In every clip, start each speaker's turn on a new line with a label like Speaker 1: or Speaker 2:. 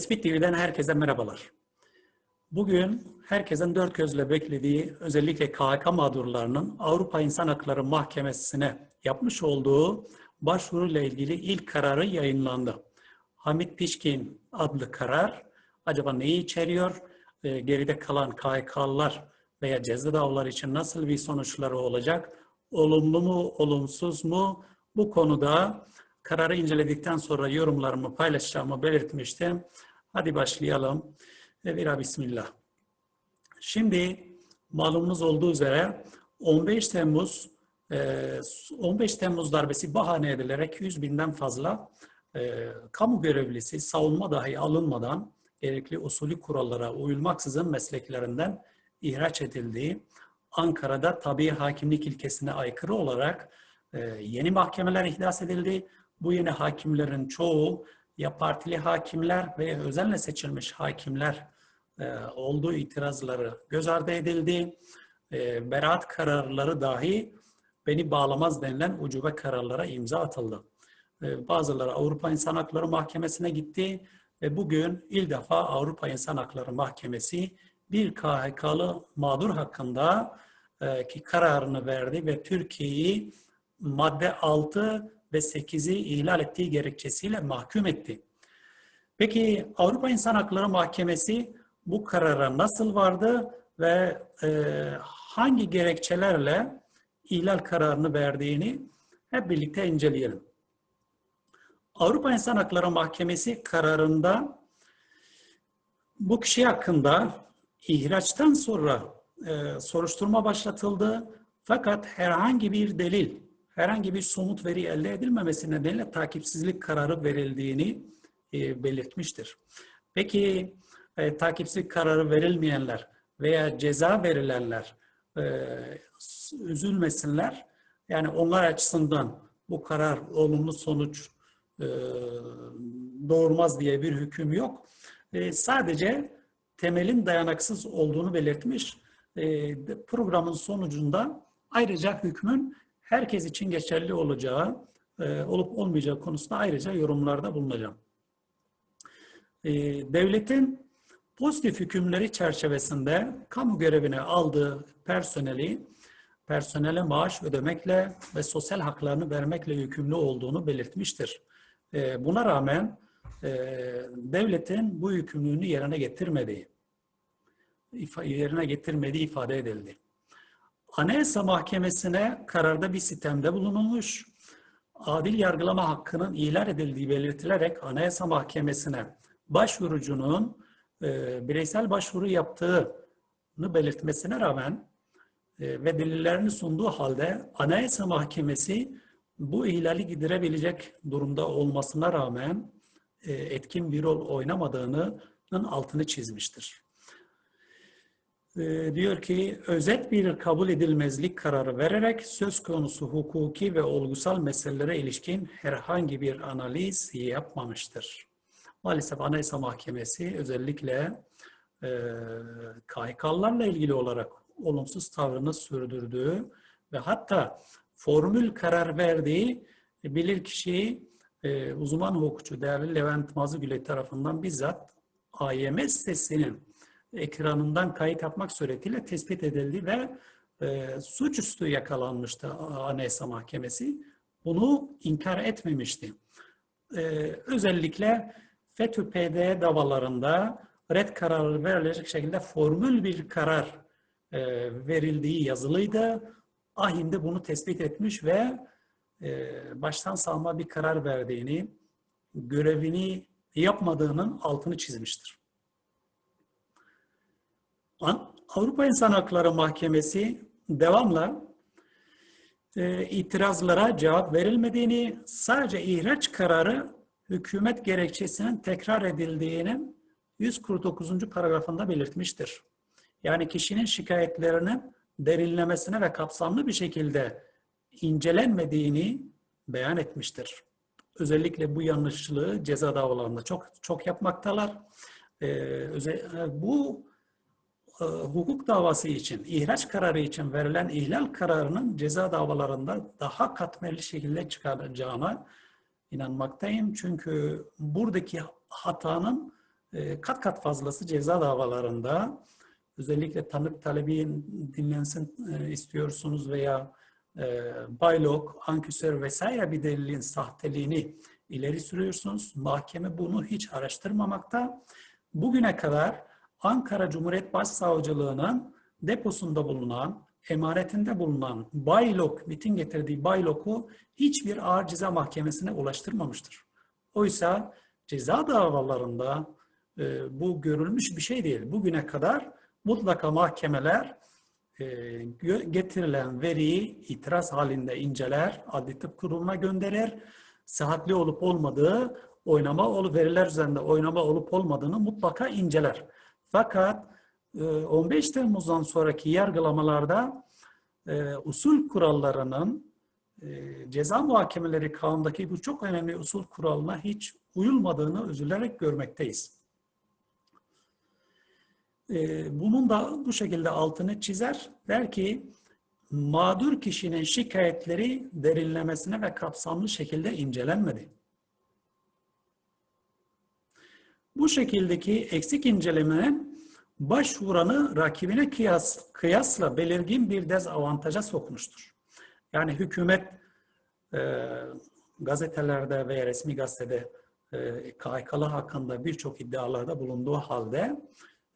Speaker 1: Tespit TV'den herkese merhabalar. Bugün herkesin dört gözle beklediği özellikle KHK mağdurlarının Avrupa İnsan Hakları Mahkemesi'ne yapmış olduğu başvuruyla ilgili ilk kararı yayınlandı. Hamit Pişkin adlı karar acaba neyi içeriyor? Ee, geride kalan KHK'lılar veya ceza davaları için nasıl bir sonuçları olacak? Olumlu mu, olumsuz mu? Bu konuda kararı inceledikten sonra yorumlarımı paylaşacağımı belirtmiştim. Hadi başlayalım. Evira Bismillah. Şimdi malumunuz olduğu üzere 15 Temmuz 15 Temmuz darbesi bahane edilerek 100 binden fazla e, kamu görevlisi savunma dahi alınmadan gerekli usulü kurallara uyulmaksızın mesleklerinden ihraç edildiği Ankara'da tabi hakimlik ilkesine aykırı olarak e, yeni mahkemeler ihdas edildi. Bu yeni hakimlerin çoğu ya partili hakimler veya özenle seçilmiş hakimler e, olduğu itirazları göz ardı edildi. E, beraat kararları dahi beni bağlamaz denilen ucube kararlara imza atıldı. E, bazıları Avrupa İnsan Hakları Mahkemesi'ne gitti ve bugün ilk defa Avrupa İnsan Hakları Mahkemesi bir KHK'lı mağdur hakkında e, ki kararını verdi ve Türkiye'yi madde 6 ve 8'i ihlal ettiği gerekçesiyle mahkum etti. Peki Avrupa İnsan Hakları Mahkemesi bu karara nasıl vardı ve e, hangi gerekçelerle ihlal kararını verdiğini hep birlikte inceleyelim. Avrupa İnsan Hakları Mahkemesi kararında bu kişi hakkında ihraçtan sonra e, soruşturma başlatıldı fakat herhangi bir delil, herhangi bir somut veri elde edilmemesi nedeniyle takipsizlik kararı verildiğini e, belirtmiştir. Peki e, takipsizlik kararı verilmeyenler veya ceza verilenler e, üzülmesinler. Yani onlar açısından bu karar olumlu sonuç e, doğurmaz diye bir hüküm yok. E, sadece temelin dayanaksız olduğunu belirtmiş. E, programın sonucunda ayrıca hükmün herkes için geçerli olacağı, e, olup olmayacağı konusunda ayrıca yorumlarda bulunacağım. E, devletin pozitif hükümleri çerçevesinde kamu görevine aldığı personeli personele maaş ödemekle ve sosyal haklarını vermekle yükümlü olduğunu belirtmiştir. E, buna rağmen devletin bu yükümlülüğünü yerine getirmediği, yerine getirmediği ifade edildi. Anayasa Mahkemesi'ne kararda bir sistemde bulunulmuş, adil yargılama hakkının ihlal edildiği belirtilerek Anayasa Mahkemesi'ne başvurucunun e, bireysel başvuru yaptığını belirtmesine rağmen e, ve delillerini sunduğu halde Anayasa Mahkemesi bu ihlali giderebilecek durumda olmasına rağmen e, etkin bir rol oynamadığının altını çizmiştir. E, diyor ki özet bir kabul edilmezlik kararı vererek söz konusu hukuki ve olgusal meselelere ilişkin herhangi bir analiz yapmamıştır. Maalesef Anayasa Mahkemesi özellikle e, KHK'larla ilgili olarak olumsuz tavrını sürdürdüğü ve hatta formül karar verdiği bilirkişi e, uzman hukukçu değerli Levent Mazıgüle tarafından bizzat AYM sitesinin ekranından kayıt yapmak suretiyle tespit edildi ve e, suçüstü yakalanmıştı Anayasa Mahkemesi. Bunu inkar etmemişti. E, özellikle FETÖ PD davalarında red kararı verilecek şekilde formül bir karar e, verildiği yazılıydı. Ahim bunu tespit etmiş ve e, baştan salma bir karar verdiğini, görevini yapmadığının altını çizmiştir. Avrupa İnsan Hakları Mahkemesi devamla e, itirazlara cevap verilmediğini, sadece ihraç kararı hükümet gerekçesinin tekrar edildiğinin 149. paragrafında belirtmiştir. Yani kişinin şikayetlerinin derinlemesine ve kapsamlı bir şekilde incelenmediğini beyan etmiştir. Özellikle bu yanlışlığı ceza davalarında çok çok yapmaktalar. Ee, bu e, hukuk davası için, ihraç kararı için verilen ihlal kararının ceza davalarında daha katmerli şekilde çıkaracağına inanmaktayım. Çünkü buradaki hatanın e, kat kat fazlası ceza davalarında özellikle tanık talebi dinlensin e, istiyorsunuz veya baylok, anküsör vesaire bir delilin sahteliğini ileri sürüyorsunuz. Mahkeme bunu hiç araştırmamakta. Bugüne kadar Ankara Cumhuriyet Başsavcılığı'nın deposunda bulunan, emanetinde bulunan baylok, MIT'in getirdiği bayloku hiçbir ağır ceza mahkemesine ulaştırmamıştır. Oysa ceza davalarında e, bu görülmüş bir şey değil. Bugüne kadar mutlaka mahkemeler e, getirilen veriyi itiraz halinde inceler, adli tıp kurumuna gönderir, sıhhatli olup olmadığı, oynama olup veriler üzerinde oynama olup olmadığını mutlaka inceler. Fakat 15 e, Temmuz'dan sonraki yargılamalarda e, usul kurallarının ceza muhakemeleri kanundaki bu çok önemli usul kuralına hiç uyulmadığını üzülerek görmekteyiz. Bunun da bu şekilde altını çizer. Der ki mağdur kişinin şikayetleri derinlemesine ve kapsamlı şekilde incelenmedi. Bu şekildeki eksik incelemenin başvuranı rakibine kıyas, kıyasla belirgin bir dezavantaja sokmuştur. Yani hükümet e, gazetelerde veya resmi gazetede e, KHK'lı hakkında birçok iddialarda bulunduğu halde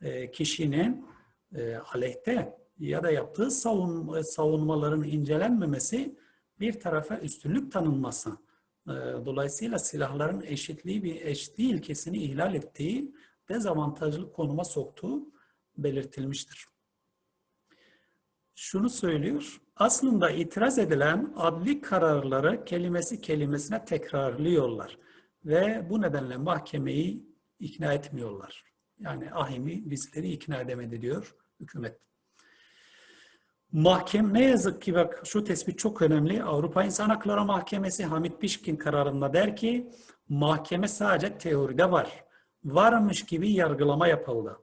Speaker 1: e, kişinin e, aleyhte ya da yaptığı savun, savunmaların incelenmemesi bir tarafa üstünlük tanınması. E, dolayısıyla silahların eşitliği bir eşitliği ilkesini ihlal ettiği dezavantajlı konuma soktuğu belirtilmiştir. Şunu söylüyor, aslında itiraz edilen adli kararları kelimesi kelimesine tekrarlıyorlar ve bu nedenle mahkemeyi ikna etmiyorlar. Yani ahimi bizleri ikna edemedi diyor hükümet. Mahkem ne yazık ki bak şu tespit çok önemli. Avrupa İnsan Hakları Mahkemesi Hamit Pişkin kararında der ki mahkeme sadece teoride var. Varmış gibi yargılama yapıldı.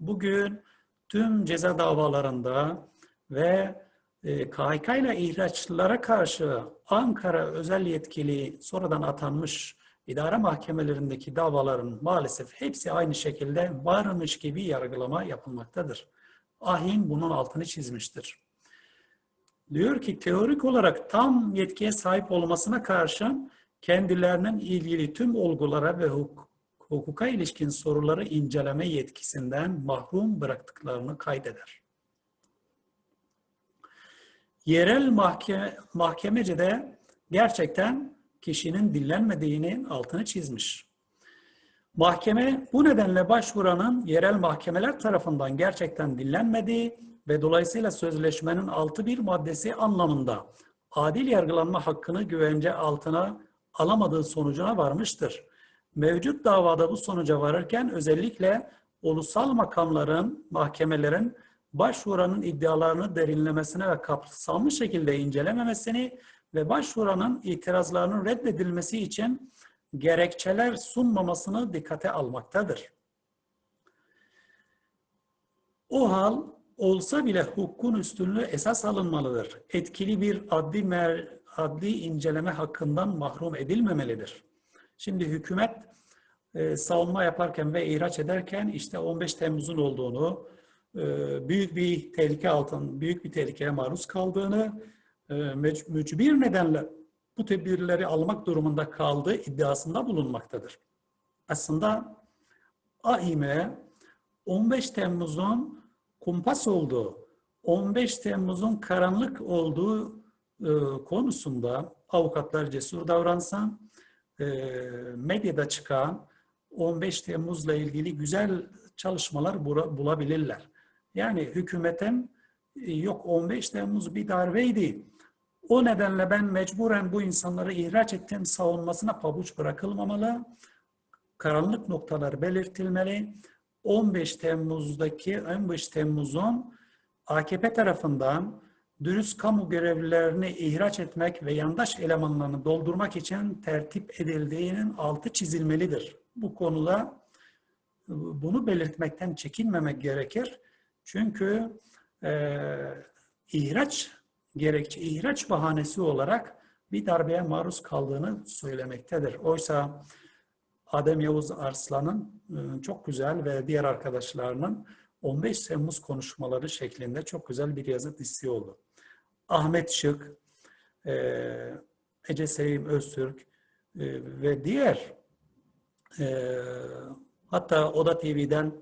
Speaker 1: Bugün tüm ceza davalarında ve e, KHK ile ihraçlara karşı Ankara özel yetkili sonradan atanmış idare mahkemelerindeki davaların maalesef hepsi aynı şekilde varmış gibi yargılama yapılmaktadır. Ahin bunun altını çizmiştir. Diyor ki teorik olarak tam yetkiye sahip olmasına karşın kendilerinin ilgili tüm olgulara ve huk hukuka ilişkin soruları inceleme yetkisinden mahrum bıraktıklarını kaydeder. Yerel mahkeme, mahkemecede gerçekten kişinin dinlenmediğini altını çizmiş. Mahkeme bu nedenle başvuranın yerel mahkemeler tarafından gerçekten dinlenmediği ve dolayısıyla sözleşmenin altı bir maddesi anlamında adil yargılanma hakkını güvence altına alamadığı sonucuna varmıştır. Mevcut davada bu sonuca varırken özellikle ulusal makamların, mahkemelerin başvuranın iddialarını derinlemesine ve kapsamlı şekilde incelememesini ve başvuranın itirazlarının reddedilmesi için gerekçeler sunmamasını dikkate almaktadır. O hal olsa bile hukukun üstünlüğü esas alınmalıdır. Etkili bir adli, mer, adli inceleme hakkından mahrum edilmemelidir. Şimdi hükümet e, savunma yaparken ve ihraç ederken işte 15 Temmuz'un olduğunu, e, büyük bir tehlike altın, büyük bir tehlikeye maruz kaldığını, e, mücbir nedenle bu tedbirleri almak durumunda kaldığı iddiasında bulunmaktadır. Aslında AİM'e 15 Temmuz'un kumpas olduğu, 15 Temmuz'un karanlık olduğu e, konusunda avukatlar cesur davransa, e, medyada çıkan 15 Temmuz'la ilgili güzel çalışmalar bulabilirler. Yani hükümetin yok 15 Temmuz bir darbeydi, o nedenle ben mecburen bu insanları ihraç ettim savunmasına pabuç bırakılmamalı. Karanlık noktalar belirtilmeli. 15 Temmuz'daki 15 Temmuz'un AKP tarafından dürüst kamu görevlilerini ihraç etmek ve yandaş elemanlarını doldurmak için tertip edildiğinin altı çizilmelidir. Bu konuda bunu belirtmekten çekinmemek gerekir. Çünkü e, ihraç gerekçe ihraç bahanesi olarak bir darbeye maruz kaldığını söylemektedir. Oysa Adem Yavuz Arslan'ın e, çok güzel ve diğer arkadaşlarının 15 Temmuz konuşmaları şeklinde çok güzel bir yazı dizisi oldu. Ahmet Şık, e, Ece Sevim Öztürk e, ve diğer hatta Oda TV'den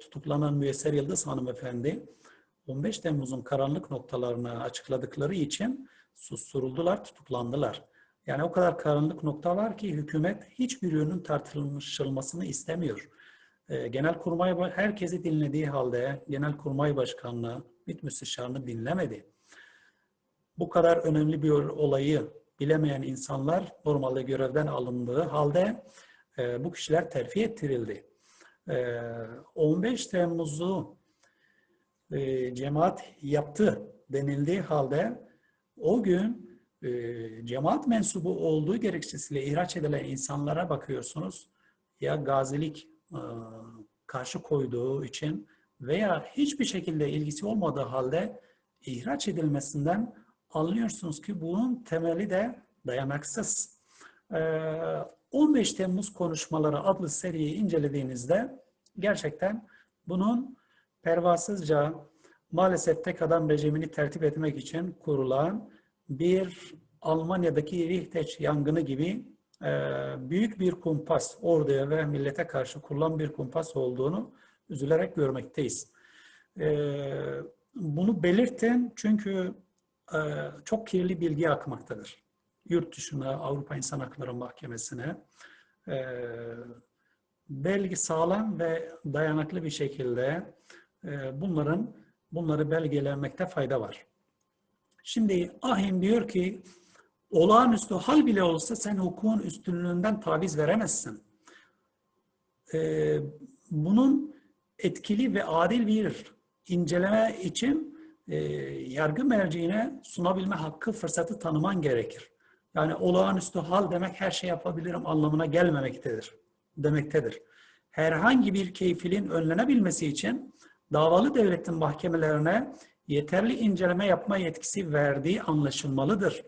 Speaker 1: tutuklanan Müyesser Yıldız hanımefendi 15 Temmuz'un karanlık noktalarını açıkladıkları için susturuldular, tutuklandılar. Yani o kadar karanlık nokta var ki hükümet hiçbir yönün tartışılmasını istemiyor. E, Genelkurmay herkesi dinlediği halde Genelkurmay Başkanlığı MİT Müsteşarını dinlemedi. Bu kadar önemli bir olayı bilemeyen insanlar normalde görevden alındığı halde e, bu kişiler terfi ettirildi. E, 15 Temmuz'u e, cemaat yaptı denildiği halde o gün e, cemaat mensubu olduğu gerekçesiyle ihraç edilen insanlara bakıyorsunuz ya gazilik e, karşı koyduğu için veya hiçbir şekilde ilgisi olmadığı halde ihraç edilmesinden anlıyorsunuz ki bunun temeli de dayanaksız. E, 15 Temmuz konuşmaları adlı seriyi incelediğinizde gerçekten bunun pervasızca maalesef tek adam rejimini tertip etmek için kurulan bir Almanya'daki Rihteç yangını gibi e, büyük bir kumpas orduya ve millete karşı kurulan bir kumpas olduğunu üzülerek görmekteyiz. E, bunu belirtin çünkü e, çok kirli bilgi akmaktadır. Yurt dışına, Avrupa İnsan Hakları Mahkemesi'ne belge sağlam ve dayanıklı bir şekilde bunların bunları belgelemekte fayda var. Şimdi Ahim diyor ki olağanüstü hal bile olsa sen hukukun üstünlüğünden taviz veremezsin. Ee, bunun etkili ve adil bir inceleme için e, yargı merciine sunabilme hakkı fırsatı tanıman gerekir. Yani olağanüstü hal demek her şey yapabilirim anlamına gelmemektedir, demektedir. Herhangi bir keyfiliğin önlenebilmesi için davalı devletin mahkemelerine yeterli inceleme yapma yetkisi verdiği anlaşılmalıdır.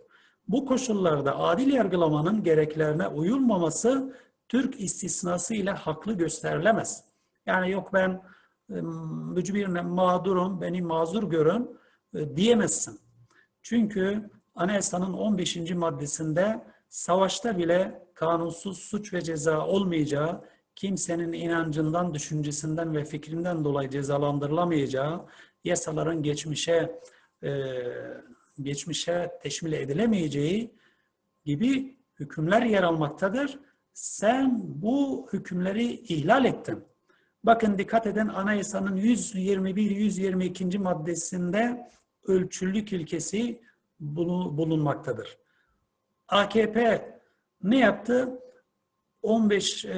Speaker 1: Bu koşullarda adil yargılamanın gereklerine uyulmaması Türk istisnası ile haklı gösterilemez. Yani yok ben mücbirine mağdurum, beni mazur görün e, diyemezsin. Çünkü Anayasanın 15. maddesinde savaşta bile kanunsuz suç ve ceza olmayacağı, kimsenin inancından, düşüncesinden ve fikrinden dolayı cezalandırılamayacağı, yasaların geçmişe e, geçmişe teşmil edilemeyeceği gibi hükümler yer almaktadır. Sen bu hükümleri ihlal ettin. Bakın dikkat edin anayasanın 121-122. maddesinde ölçülük ilkesi bulunmaktadır. AKP ne yaptı? 15 e,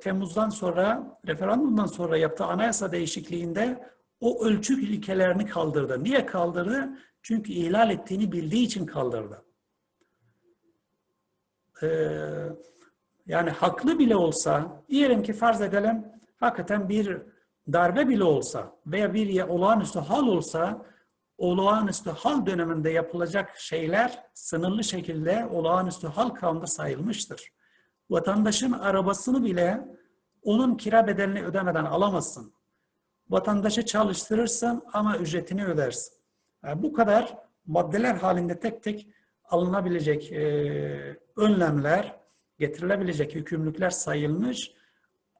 Speaker 1: Temmuz'dan sonra, referandumdan sonra yaptığı anayasa değişikliğinde o ölçü ilkelerini kaldırdı. Niye kaldırdı? Çünkü ihlal ettiğini bildiği için kaldırdı. Ee, yani haklı bile olsa, diyelim ki farz edelim, hakikaten bir darbe bile olsa veya bir olağanüstü hal olsa, olağanüstü hal döneminde yapılacak şeyler sınırlı şekilde olağanüstü hal kanunda sayılmıştır. Vatandaşın arabasını bile onun kira bedelini ödemeden alamazsın. Vatandaşı çalıştırırsın ama ücretini ödersin. Yani bu kadar maddeler halinde tek tek alınabilecek e, önlemler, getirilebilecek hükümlülükler sayılmış.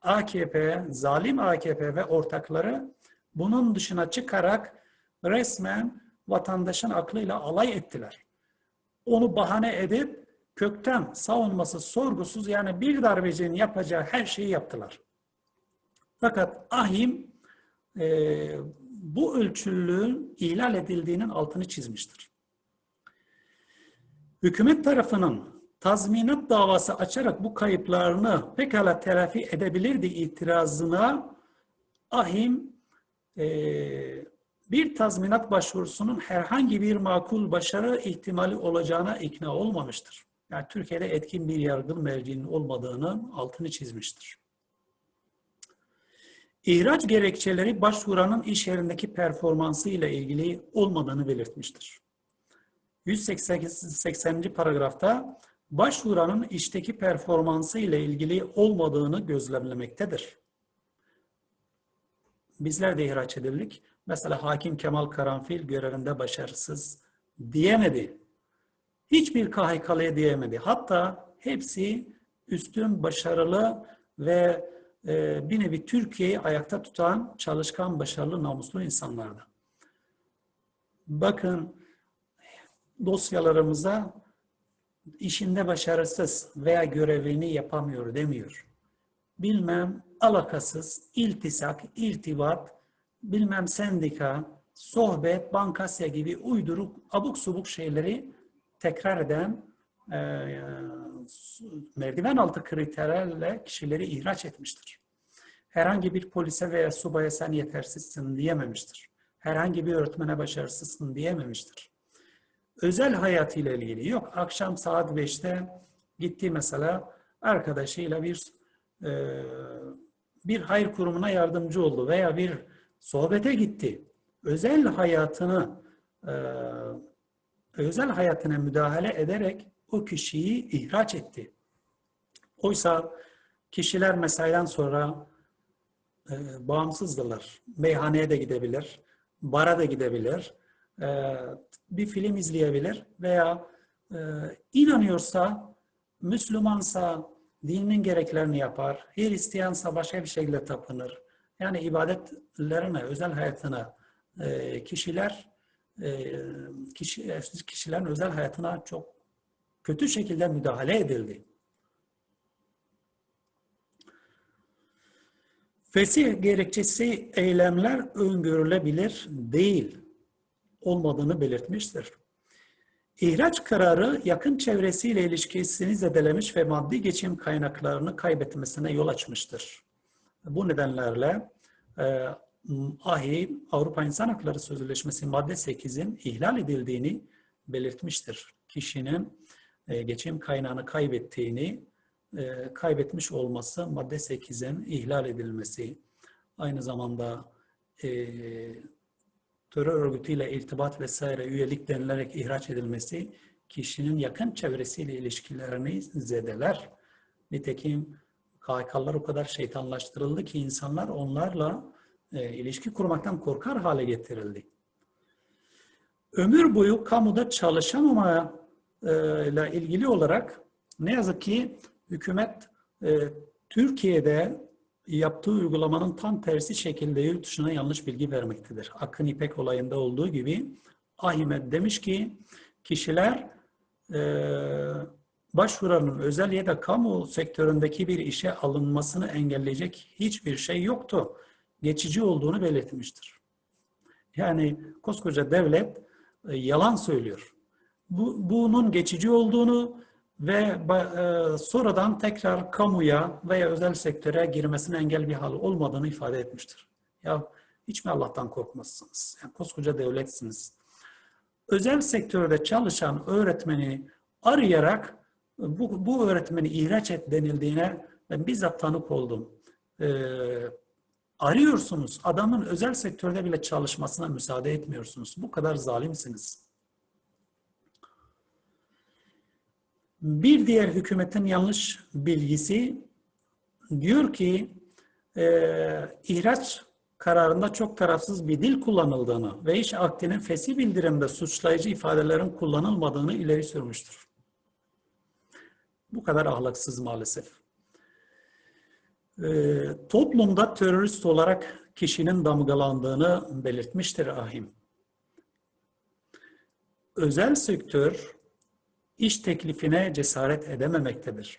Speaker 1: AKP, zalim AKP ve ortakları bunun dışına çıkarak resmen vatandaşın aklıyla alay ettiler. Onu bahane edip kökten savunması sorgusuz yani bir darbecinin yapacağı her şeyi yaptılar. Fakat ahim e, bu ölçülülüğün ihlal edildiğinin altını çizmiştir. Hükümet tarafının tazminat davası açarak bu kayıplarını pekala telafi edebilirdi itirazına ahim e, bir tazminat başvurusunun herhangi bir makul başarı ihtimali olacağına ikna olmamıştır. Yani Türkiye'de etkin bir yargı merciğinin olmadığının altını çizmiştir. İhraç gerekçeleri başvuranın iş yerindeki performansı ile ilgili olmadığını belirtmiştir. 180. paragrafta başvuranın işteki performansı ile ilgili olmadığını gözlemlemektedir. Bizler de ihraç edildik. Mesela Hakim Kemal Karanfil görevinde başarısız diyemedi. Hiçbir KHK'lıya diyemedi. Hatta hepsi üstün, başarılı ve e, bir nevi Türkiye'yi ayakta tutan çalışkan, başarılı, namuslu insanlardı. Bakın dosyalarımıza işinde başarısız veya görevini yapamıyor demiyor. Bilmem alakasız, iltisak, irtibat, bilmem sendika, sohbet, bankasya gibi uyduruk, abuk subuk şeyleri tekrar eden e, merdiven altı kriterlerle kişileri ihraç etmiştir. Herhangi bir polise veya subaya sen yetersizsin diyememiştir. Herhangi bir öğretmene başarısızsın diyememiştir. Özel hayatıyla ilgili yok. Akşam saat 5'te gitti mesela arkadaşıyla bir e, bir hayır kurumuna yardımcı oldu veya bir sohbete gitti. Özel hayatını e, özel hayatına müdahale ederek o kişiyi ihraç etti. Oysa kişiler mesaiden sonra e, bağımsızdırlar. Meyhaneye de gidebilir, bara da gidebilir, e, bir film izleyebilir veya e, inanıyorsa, Müslümansa dininin gereklerini yapar, Hristiyansa başka bir şekilde tapınır. Yani ibadetlerine, özel hayatına e, kişiler e, kişi, kişilerin özel hayatına çok kötü şekilde müdahale edildi. Fesih gerekçesi eylemler öngörülebilir değil olmadığını belirtmiştir. İhraç kararı yakın çevresiyle ilişkisini zedelemiş ve maddi geçim kaynaklarını kaybetmesine yol açmıştır. Bu nedenlerle e, AHİ Avrupa İnsan Hakları Sözleşmesi madde 8'in ihlal edildiğini belirtmiştir. Kişinin e, geçim kaynağını kaybettiğini, e, kaybetmiş olması madde 8'in ihlal edilmesi, aynı zamanda e, terör örgütüyle irtibat vesaire üyelik denilerek ihraç edilmesi kişinin yakın çevresiyle ilişkilerini zedeler. Nitekim KHK'lar o kadar şeytanlaştırıldı ki insanlar onlarla e, ilişki kurmaktan korkar hale getirildi. Ömür boyu kamuda çalışamama e, ile ilgili olarak ne yazık ki hükümet e, Türkiye'de yaptığı uygulamanın tam tersi şekilde yurt dışına yanlış bilgi vermektedir. Akın İpek olayında olduğu gibi Ahmet demiş ki kişiler e, başvuranın özel ya da kamu sektöründeki bir işe alınmasını engelleyecek hiçbir şey yoktu. Geçici olduğunu belirtmiştir. Yani koskoca devlet e, yalan söylüyor. Bu, bunun geçici olduğunu ve e, sonradan tekrar kamuya veya özel sektöre girmesine engel bir hal olmadığını ifade etmiştir. Ya hiç mi Allah'tan korkmazsınız? Yani koskoca devletsiniz. Özel sektörde çalışan öğretmeni arayarak bu, bu öğretmeni ihraç et denildiğine ben bizzat tanık oldum. Ee, arıyorsunuz. Adamın özel sektörde bile çalışmasına müsaade etmiyorsunuz. Bu kadar zalimsiniz. Bir diğer hükümetin yanlış bilgisi diyor ki e, ihraç kararında çok tarafsız bir dil kullanıldığını ve iş akdinin fesih bildirimde suçlayıcı ifadelerin kullanılmadığını ileri sürmüştür. Bu kadar ahlaksız maalesef. E, toplumda terörist olarak kişinin damgalandığını belirtmiştir Ahim. Özel sektör iş teklifine cesaret edememektedir.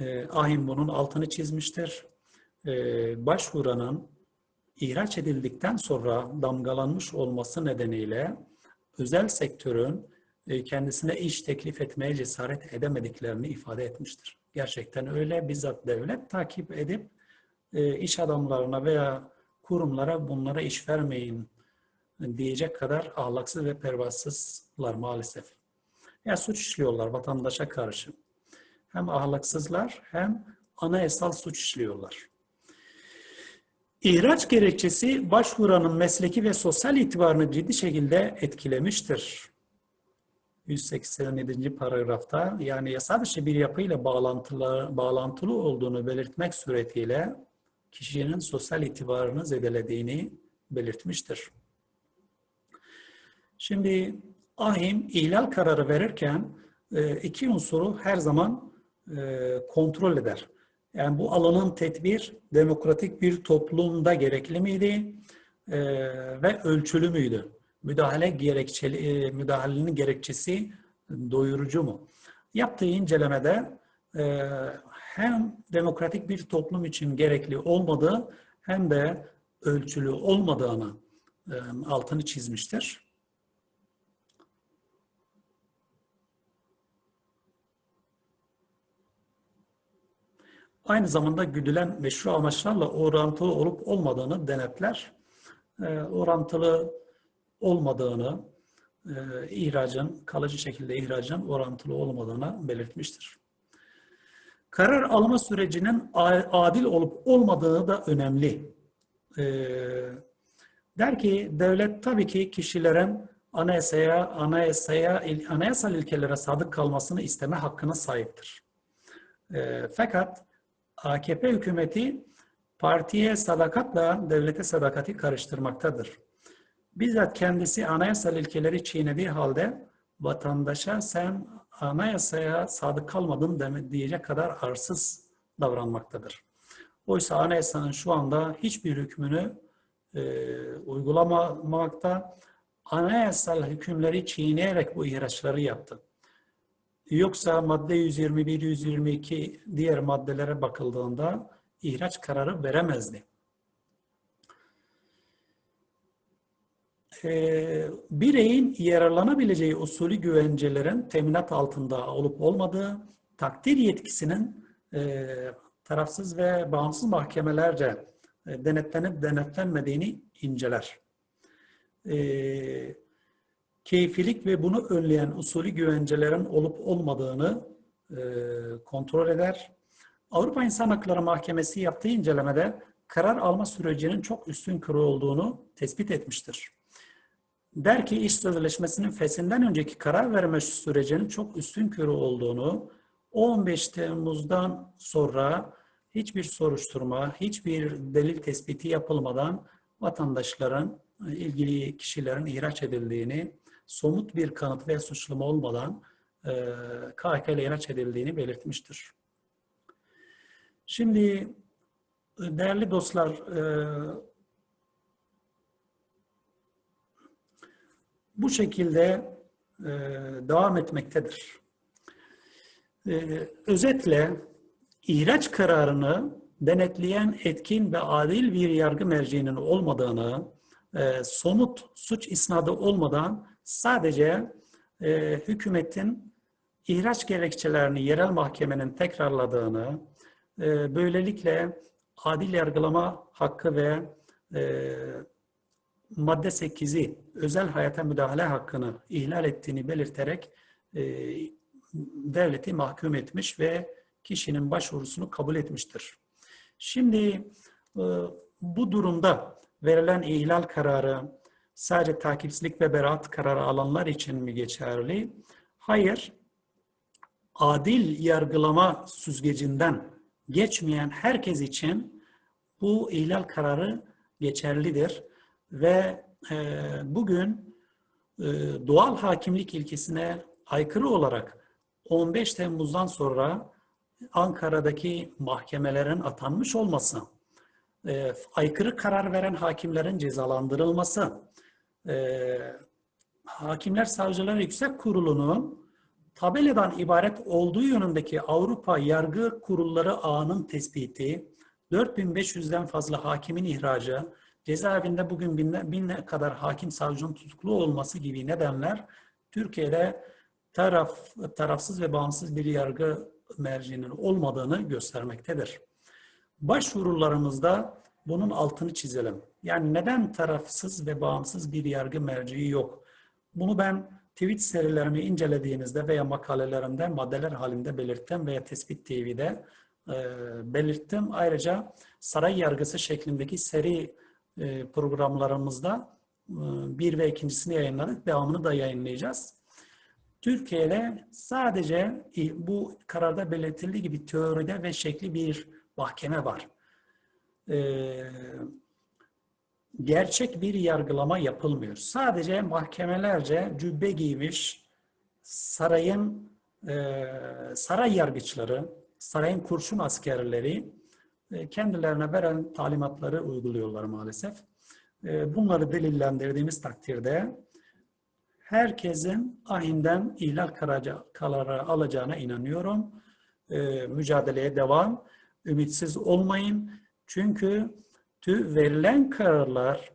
Speaker 1: E, Ahim bunun altını çizmiştir. E, başvuranın ihraç edildikten sonra damgalanmış olması nedeniyle özel sektörün e, kendisine iş teklif etmeye cesaret edemediklerini ifade etmiştir. Gerçekten öyle. Bizzat devlet takip edip e, iş adamlarına veya kurumlara bunlara iş vermeyin diyecek kadar ahlaksız ve pervasızlar maalesef. Ya suç işliyorlar vatandaşa karşı. Hem ahlaksızlar hem anayasal suç işliyorlar. İhraç gerekçesi başvuranın mesleki ve sosyal itibarını ciddi şekilde etkilemiştir. 187. paragrafta yani yasa bir yapıyla bağlantılı, bağlantılı olduğunu belirtmek suretiyle kişinin sosyal itibarını zedelediğini belirtmiştir. Şimdi ahim ihlal kararı verirken e, iki unsuru her zaman e, kontrol eder. Yani bu alanın tedbir demokratik bir toplumda gerekli miydi e, ve ölçülü müydü? Müdahale gerekçeli, müdahalenin gerekçesi doyurucu mu? Yaptığı incelemede hem demokratik bir toplum için gerekli olmadığı hem de ölçülü olmadığını altını çizmiştir. aynı zamanda güdülen meşru amaçlarla orantılı olup olmadığını denetler. E, orantılı olmadığını, e, ihracın, kalıcı şekilde ihracın orantılı olmadığını belirtmiştir. Karar alma sürecinin adil olup olmadığı da önemli. E, der ki devlet tabii ki kişilerin anayasaya, anayasaya, anayasal ilkelere sadık kalmasını isteme hakkına sahiptir. E, fakat AKP hükümeti partiye sadakatla devlete sadakati karıştırmaktadır. Bizzat kendisi anayasal ilkeleri çiğnediği halde vatandaşa sen anayasaya sadık kalmadın deme, diyecek kadar arsız davranmaktadır. Oysa anayasanın şu anda hiçbir hükmünü e, uygulamamakta, anayasal hükümleri çiğneyerek bu ihraçları yaptı. Yoksa madde 121, 122 diğer maddelere bakıldığında ihraç kararı veremezdi. Ee, bireyin yararlanabileceği usulü güvencelerin teminat altında olup olmadığı, takdir yetkisinin e, tarafsız ve bağımsız mahkemelerce e, denetlenip denetlenmediğini inceler. E, keyfilik ve bunu önleyen usulü güvencelerin olup olmadığını e, kontrol eder. Avrupa İnsan Hakları Mahkemesi yaptığı incelemede karar alma sürecinin çok üstün körü olduğunu tespit etmiştir. Der ki iş sözleşmesinin fesinden önceki karar verme sürecinin çok üstün körü olduğunu 15 Temmuz'dan sonra hiçbir soruşturma, hiçbir delil tespiti yapılmadan vatandaşların, ilgili kişilerin ihraç edildiğini somut bir kanıt ve suçlama olmadan e, KHK ile ihraç edildiğini belirtmiştir. Şimdi e, değerli dostlar, e, bu şekilde e, devam etmektedir. E, özetle ihraç kararını denetleyen etkin ve adil bir yargı merciğinin olmadığını, e, somut suç isnadı olmadan Sadece e, hükümetin ihraç gerekçelerini yerel mahkemenin tekrarladığını, e, böylelikle adil yargılama hakkı ve e, madde 8'i özel hayata müdahale hakkını ihlal ettiğini belirterek e, devleti mahkum etmiş ve kişinin başvurusunu kabul etmiştir. Şimdi e, bu durumda verilen ihlal kararı sadece takipsizlik ve beraat kararı alanlar için mi geçerli? Hayır. Adil yargılama süzgecinden geçmeyen herkes için bu ihlal kararı geçerlidir ve e, bugün e, doğal hakimlik ilkesine aykırı olarak 15 Temmuz'dan sonra Ankara'daki mahkemelerin atanmış olması, e, aykırı karar veren hakimlerin cezalandırılması, e, Hakimler Savcılar Yüksek Kurulu'nun tabeladan ibaret olduğu yönündeki Avrupa Yargı Kurulları ağının tespiti, 4500'den fazla hakimin ihracı, cezaevinde bugün binle, binle kadar hakim savcının tutuklu olması gibi nedenler Türkiye'de taraf, tarafsız ve bağımsız bir yargı mercinin olmadığını göstermektedir. Başvurularımızda bunun altını çizelim. Yani neden tarafsız ve bağımsız bir yargı merciği yok? Bunu ben tweet serilerimi incelediğinizde veya makalelerimde maddeler halinde belirttim veya Tespit TV'de e, belirttim. Ayrıca saray yargısı şeklindeki seri programlarımızda e, bir ve ikincisini yayınladık. Devamını da yayınlayacağız. Türkiye'de sadece e, bu kararda belirtildiği gibi teoride ve şekli bir mahkeme var. Gerçek bir yargılama yapılmıyor. Sadece mahkemelerce cübbe giymiş sarayın e, saray yargıçları, sarayın kurşun askerleri e, kendilerine veren talimatları uyguluyorlar maalesef. E, bunları delillendirdiğimiz takdirde herkesin ahinden ihlal kararı alacağına inanıyorum. E, mücadeleye devam. Ümitsiz olmayın. Çünkü tü verilen kararlar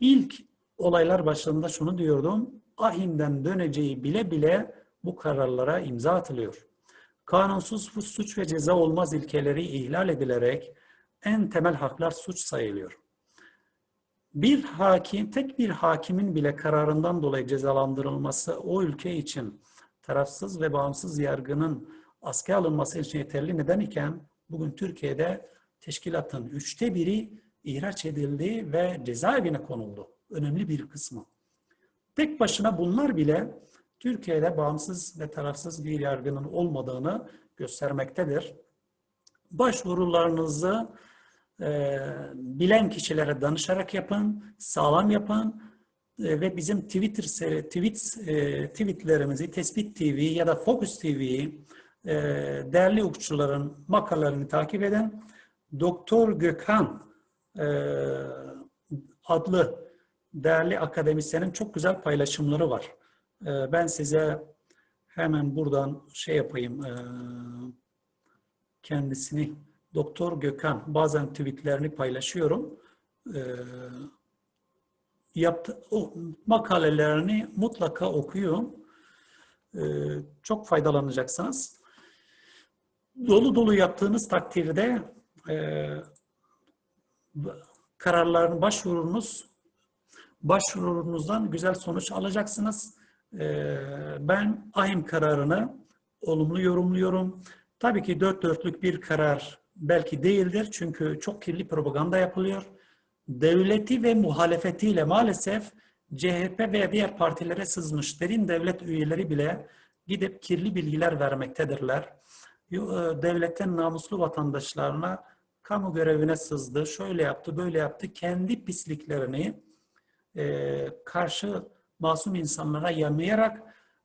Speaker 1: ilk olaylar başında şunu diyordum. Ahinden döneceği bile bile bu kararlara imza atılıyor. Kanunsuz suç ve ceza olmaz ilkeleri ihlal edilerek en temel haklar suç sayılıyor. Bir hakim, tek bir hakimin bile kararından dolayı cezalandırılması o ülke için tarafsız ve bağımsız yargının askıya alınması için yeterli neden iken bugün Türkiye'de teşkilatın üçte biri ihraç edildi ve cezaevine konuldu. Önemli bir kısmı. Tek başına bunlar bile Türkiye'de bağımsız ve tarafsız bir yargının olmadığını göstermektedir. Başvurularınızı e, bilen kişilere danışarak yapın, sağlam yapın e, ve bizim Twitter seri, tweet, e, tweetlerimizi Tespit TV ya da Focus TV'yi e, değerli hukukçuların makalelerini takip edin. Doktor Gökhan e, adlı değerli akademisyenin çok güzel paylaşımları var. E, ben size hemen buradan şey yapayım e, kendisini Doktor Gökhan bazen tweetlerini paylaşıyorum. E, yaptı, o makalelerini mutlaka okuyun. Çok faydalanacaksınız. Dolu dolu yaptığınız takdirde kararların başvurunuz başvurunuzdan güzel sonuç alacaksınız. E, ben ahim kararını olumlu yorumluyorum. Tabii ki dört dörtlük bir karar belki değildir çünkü çok kirli propaganda yapılıyor. Devleti ve muhalefetiyle maalesef CHP veya diğer partilere sızmış derin devlet üyeleri bile gidip kirli bilgiler vermektedirler. Devletten namuslu vatandaşlarına kamu görevine sızdı, şöyle yaptı, böyle yaptı. Kendi pisliklerini e, karşı masum insanlara yanlayarak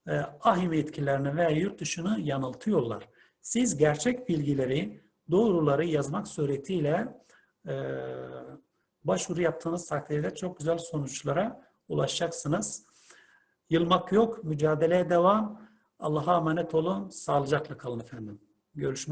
Speaker 1: e, ahim yetkilerini veya yurt dışını yanıltıyorlar. Siz gerçek bilgileri, doğruları yazmak suretiyle e, başvuru yaptığınız takdirde çok güzel sonuçlara ulaşacaksınız. Yılmak yok, mücadeleye devam. Allah'a emanet olun, sağlıcakla kalın efendim. Görüşmek